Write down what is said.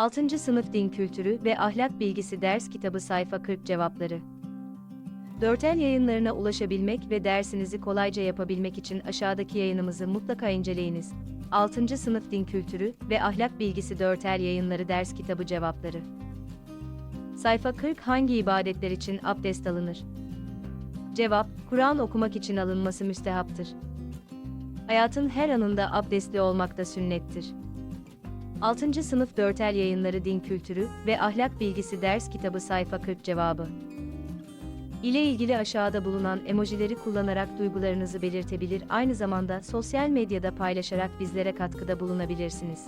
6. Sınıf Din Kültürü ve Ahlak Bilgisi Ders Kitabı Sayfa 40 Cevapları Dörtel yayınlarına ulaşabilmek ve dersinizi kolayca yapabilmek için aşağıdaki yayınımızı mutlaka inceleyiniz. 6. Sınıf Din Kültürü ve Ahlak Bilgisi Dörtel Yayınları Ders Kitabı Cevapları Sayfa 40 Hangi ibadetler için abdest alınır? Cevap, Kur'an okumak için alınması müstehaptır. Hayatın her anında abdestli olmak da sünnettir. 6. Sınıf Dörtel Yayınları Din Kültürü ve Ahlak Bilgisi Ders Kitabı Sayfa 40 Cevabı ile ilgili aşağıda bulunan emojileri kullanarak duygularınızı belirtebilir aynı zamanda sosyal medyada paylaşarak bizlere katkıda bulunabilirsiniz.